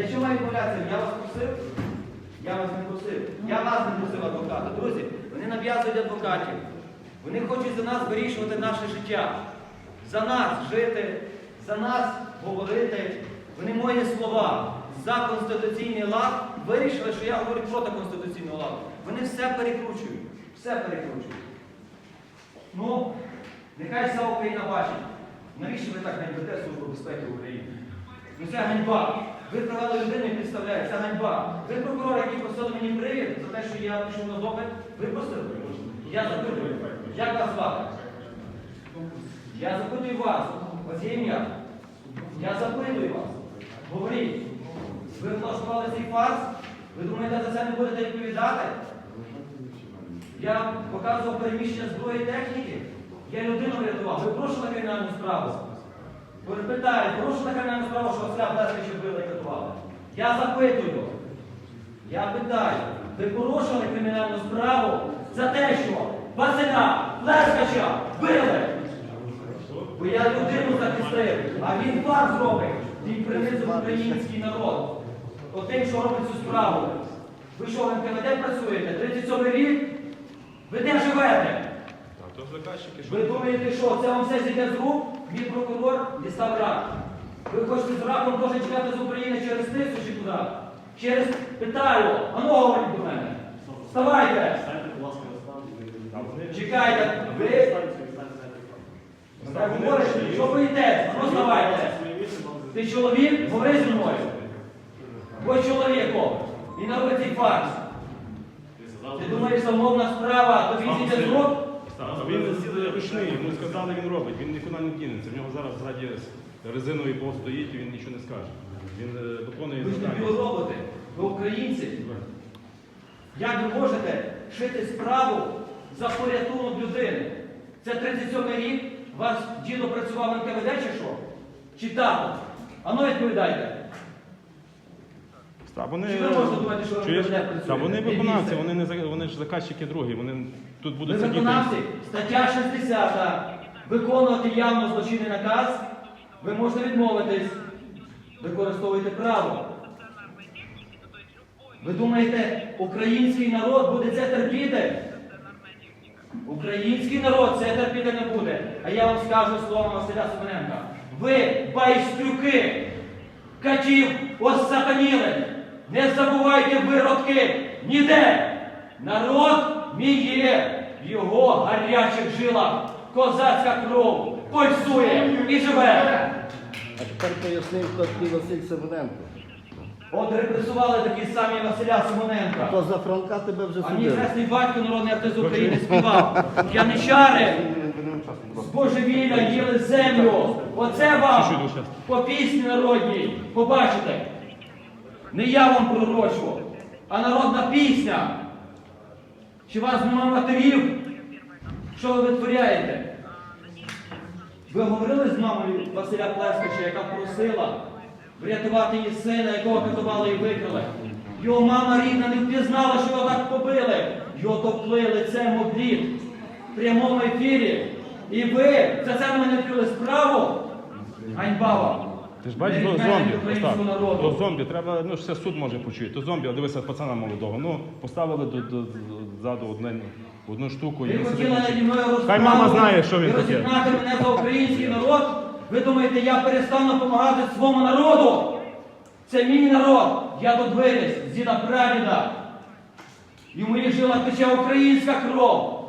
для чого відмовлятися? Я вас просив? Я вас не просив. Я вас не просив адвоката. Друзі, вони нав'язують адвокатів. Вони хочуть за нас вирішувати наше життя. За нас жити, за нас говорити. Вони мої слова за конституційний лад вирішили, що я говорю проти конституційного ладу. Вони все перекручують. Все перекручують. Ну, нехай вся Україна бачить. Навіщо ви так ганьбите Службу безпеки України? Ну це ганьба. Ви привели людину і підставляєте, це ганьба. Ви прокурор, який просили мені привід за те, що я пішов на допит, ви просили? Я запитую. Як вас звати? Я запитую вас. Є ім'я? Я запитую вас. Говоріть. Ви влаштували цей фарс? Ви думаєте, за це не будете відповідати? Я показував переміщення зброї техніки. Я людину врятував. Ви порушили кримінальну справу. Ви питаєте, порушили кримінальну справу, що Василя Плескача вбили і катували. Я запитую. Я питаю, ви порушили кримінальну справу за те, що Василя Плескача вбили? Бо я людину захистив, а він фарс робить. Він принизив український народ. Отим, що робить цю справу. Ви що, в НКВД працюєте? 37 рік? Ви де живете? Ви думаєте, що це вам все зійде з рук? Мій прокурор дістав рак. Ви хочете з раком теж чекати з України через тису чи куди? Через питаю, а ну говоріть до мене. Вставайте! Чекайте, ви так говориш, що боїтесь? Ну вставайте! Ти чоловік, говори зі мною. Будь чоловіком. І роби цей фарс. Ти думаєш, замовна справа, тобі зійде з рук? А він ручний, йому сказали, він робить, він нікуди не дінеться. В нього зараз ззаді резиновий пост стоїть і він нічого не скаже. Він е, виконує Ви ж не завдання. ви українці. Як ви можете шити справу за порятунок людини? Це 37 рік, ваш дідо працював в НКВД чи що? Чи тато? А ну відповідайте. Та вони, Чи ви можете думати, що Чуєш? НКВД працюєте? Та вони виконавці, вони, не, за- вони ж заказчики другі, вони тут Ви будуть сидіти. виконавці, стаття 60. Виконувати явно злочинний наказ. Ви можете відмовитись. Використовуйте право. Ви думаєте, український народ буде це терпіти? Український народ це терпіти не буде. А я вам скажу словом Василя Семененка. Ви байстрюки, катів осатаніли. Не забувайте виродки ніде. Народ мій є в його гарячих жилах. Козацька кров пульсує і живе. А тепер пояснив, хто такий Василь Семененко. От репресували такі самі Василя Симоненка. То за Франка тебе вже А мій судили. хресний батько народний артист України співав. Яничари з божевілля їли землю. Оце вам по пісні народній. Побачите. Не я вам пророчу, а народна пісня. Чи вас нема матерів? Що ви витворяєте? Ви говорили з мамою Василя Плескача, яка просила врятувати її сина, якого катували і викрали. Його мама рідна не впізнала, що його так побили. Його товкли лицем об в прямому ефірі. І ви за це мене відкрили справу? Ганьба вам. Ти ж бачиш, відмовляйте зомбі. Остап. То зомбі, треба, ну все суд може почути. То зомбі, а дивися пацана молодого. Ну, поставили до, до, ззаду одне, одну штуку. Ви і хотіли наді мною Хай мама знає, що він і таке. розігнати мене за український народ. Ви думаєте, я перестану допомагати своєму народу? Це мій народ. Я тут виріс, з діда прадіда. І в моїх жилах тече українська кров.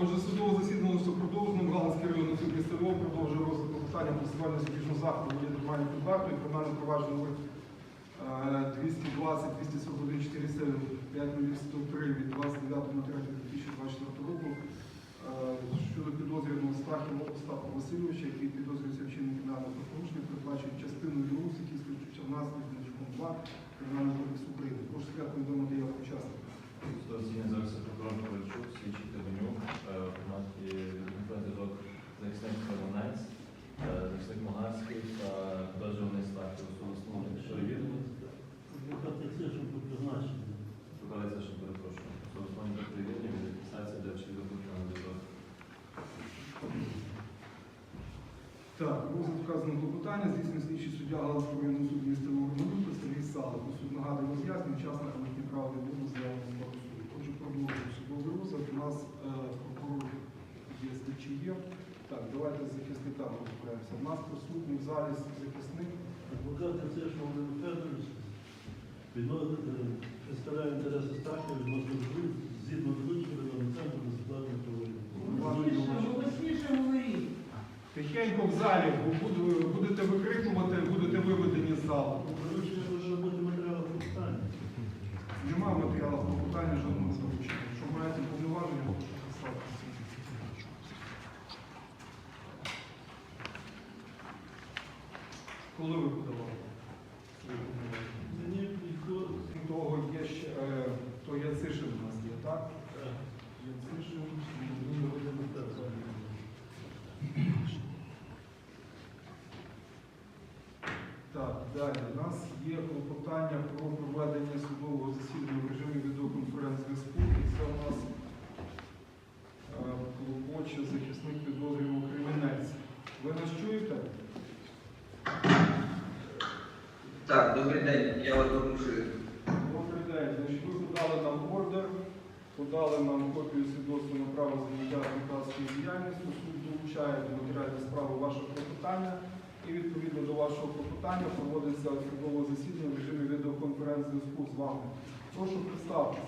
Отже, судове засідання що продовжено. Галицький районний суд міста продовжує розгляд питання просування запобіжного заходу у нормальних підварту і кримінальне провадження номер е, 220 241 407 5103 від 29.03.2024 року е, щодо підозрюваного Стахіва Остапа Васильовича, який підозрюється кримінального правопорушення, передбачує частину другу статті 114 значком 2 Кримінального кодексу України. Прошу секрет повідомити учасника. Судовційний зараз прокурор Ковальчук, слідчий Тиванюк, е, в форматі відповідок захисник Кривонець, е, захисник Могарський та підозрюваний статті особистому перевірені. Покладається, що перепрошую. Так, розгляд вказаного клопотання здійснює слідчий суддя Галицького районного суду міста Лугомиру Сергій Салик. У суд нагадує роз'яснення учасникам їхні права відбуду заяву складу суду. Хочу продовжити судовий розгляд. У нас е, прокурор є слідчий є. Так, давайте з захисниками розберемося. У нас присутній в залі захисник. Адвокат Ацеш Володимир Федорович відносно представляє інтереси Стахів відносно згід- згідно в залі, будете викрикувати, будете виведені з залу. Вручення може бути матеріалів питання. Немає матеріалу клопотання жодного залучення. Якщо маєте повноваження, прошу представтеся. Коли ви подавали? свої повноваження? Мені ніхто Крім того, є ще, е, то Яцишин у нас є, так? Яцишин, Володимир Федорович. Так, далі. У нас є клопотання про проведення судового засідання в режимі відеоконференц-зв'язку. І це у нас е, клопоче захисник підозрюваного кримінець. Ви нас чуєте? Так, добрий день, я вас допрошую. Добрий день. Значить, ви подали нам ордер, подали нам копію свідоцтва на право заняття адвокатською діяльністю. Суд долучає до матеріальної справи ваше клопотання. І відповідно до вашого клопотання проводиться судове засідання в режимі відеоконференц-зв'язку з вами. Прошу представтеся.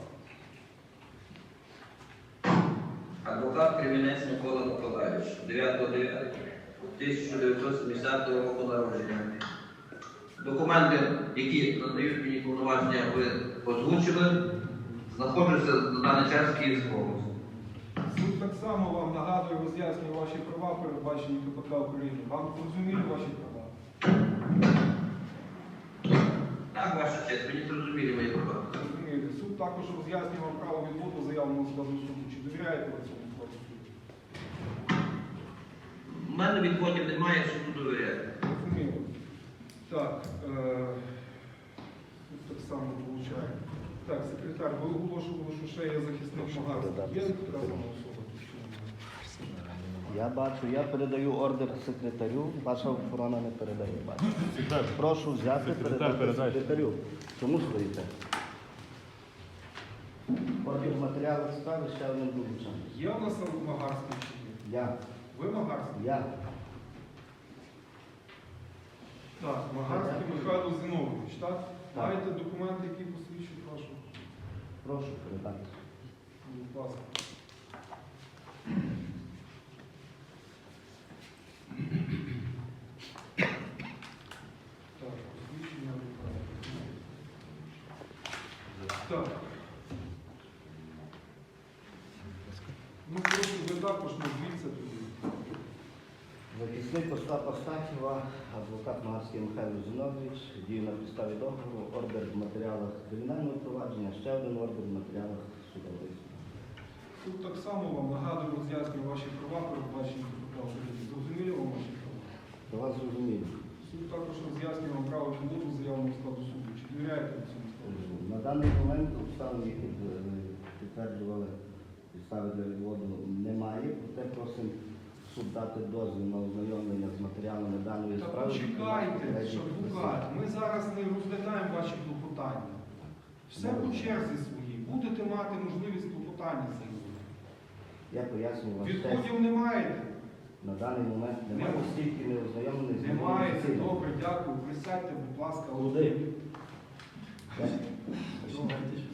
Адвокат Кремінець Микола Миколаївич, 9.9.1970 року народження. Документи, які надають мені повноваження, ви озвучили, знаходжуся на даний час в Київській області. Суд так само вам нагадує, роз'яснює ваші права, передбачені КПК України. Вам зрозуміли ваші права? Так, ваша честь, мені зрозуміли мої права. Зрозумієте. Суд також роз'яснює вам право відводу заявленого складу суду. Чи довіряєте ви цьому складу суду? У мене відводів немає, суду довіряю. Так, е, тут так само виходить. Так, секретар, ви оголошували, що ще є захисник Магарський. Є вказана особа? Я бачу, я передаю ордер секретарю, ваша охорона не передає. Бачу. Секретар, Прошу взяти, Секретар, передати передайте. секретарю. Чому стоїте? Ордер матеріалів справи ще один долучаний. Є у нас Магарський чи ні? Я, Ви Магарський? я. Так, Магарський Михайло Зінович, так? Маєте документи, які посвідчують вашу? Прошу передати. Будь ласка. Так, посвідчення адвоката. Так. Ну, просто ви також назвіться тоді. Захисник Остап Астахєва, адвокат Магарський Михайло Зінович, діє на підставі договору, ордер в матеріалах кримінального провадження, ще один ордер в матеріалах судової. Тут так само вам нагадую, роз'яснюю ваші права, передбачені КПК України. Зрозуміли вам ваші права? До вас зрозуміло. Суд також роз'яснює вам право відводу заявленого складу суду. Чи довіряєте цьому складу? На даний момент обставин, які е, підтверджували підстави для відводу, немає. Проте просимо суд дати дозвіл на ознайомлення з матеріалами даної Та справи. почекайте, адвокат, ми зараз не розглядаємо ваші клопотання. Все по черзі своїй. Будете мати можливість клопотання заявити. Я пояснюю вам. Відходів не маєте? На даний момент немає, оскільки не ознайомлений з Не маєте. Добре, дякую. Присядьте, будь ласка. Куди? Я-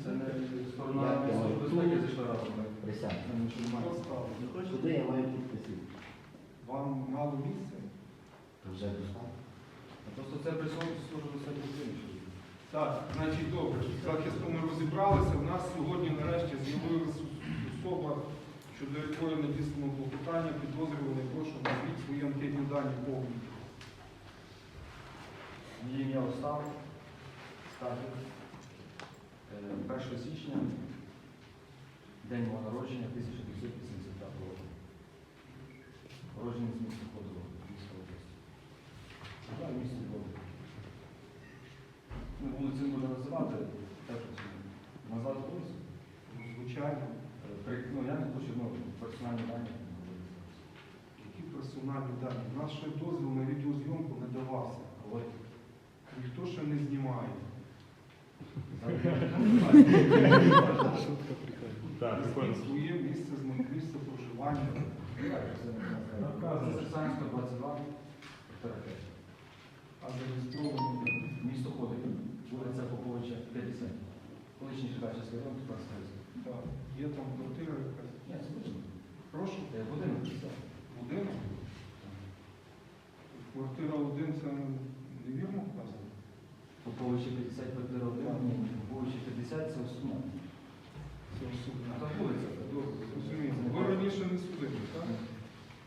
Це не сторона зайшла разом. Що? Куди я маю посіти? Вам мало місця? Вже достатньо. Просто це присутність Служби безпеки Так, значить, добре. З захистом ми розібралися. У нас сьогодні нарешті з'явилася особа, щодо якої надіслано клопотання, підозрюваний, прошу назвіть свої анкетні дані повні. Ім'я Остап. Е, 1 січня, день мого народження 1985 року. Народжений з міста Ходово, міста області. Так, в місті Львові. Ну, вулицю не буду називати, теж назвати вулицю. Звичайно, Е, при- Ну, я не хочу, ну, персональні дані. які персональні дані. Наш ще дозвіл на відеозйомку не давався. От. Ніхто ще не знімає. Так, прикольно. Своє місце, зна- місце проживання. Сарсанська 22, Таракет. А зареєстровані Місто Ходик, вулиця Поповича, 50. Колишній район. Так, є там квартира якась. Ні, це будинок. Прошу, Будинок, будинок. Квартира один це невірно вказано. Поповича 50, квартира 1, ні, Поповича 50 це основна. Це особливо. А то вулиця. Добре, Ви раніше не судили, так?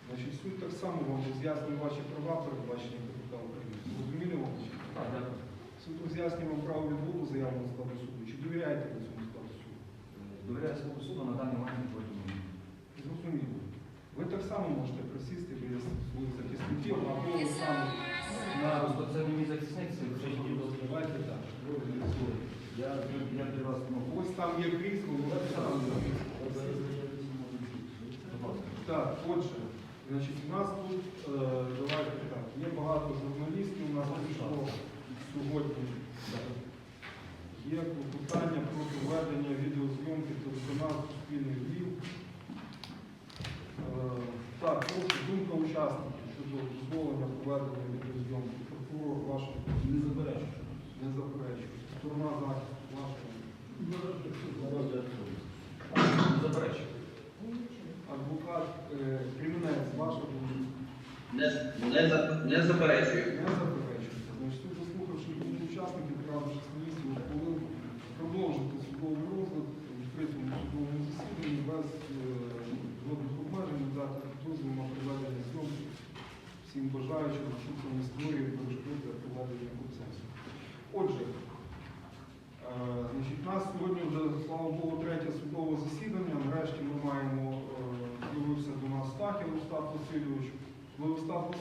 Значить, суд так само вам роз'яснює ваші права, передбачені капіталу України. Зрозуміли вам? Так, дякую. Суд роз'яснює вам право відводу заявного складу суду. Чи довіряєте ви цьому складу суду? Е, Довіряю свого суду на даний момент не. Зрозуміло. Ви так само можете присісти біля своїх захисників, або ви саме на Просто це не мій захисник, це вже Давайте так. Я, я для вас, Ось там є крісло, ось там. Так, отже, значить, у нас тут, е, давайте так, є багато журналістів, у нас прийшло сьогодні. Є клопотання про проведення відеозйомки телеканалу Суспільний Львів. Е, Так, прошу, думка учасників щодо дозволення проведення відеозйомки. Прокурор ваш Не заперечую. не заперечує. Сторона захисту ваша. Заперечую. Адвокат е, Кремінець, ваша думка. Не, не, за- не заперечую. Не заперечується. Значить, тут заслухавши думку учасників, правда, журналістів, ухвалив продовжити судовий розгляд у відкритому судовому засіданні без е, жодних обмежень, дати дозвіл на проведення зйомки всім бажаючим розшукані історії перешкоди проведення процесу. Отже, е, значить, у нас сьогодні вже, слава Богу, третє судове засідання. Нарешті ми маємо,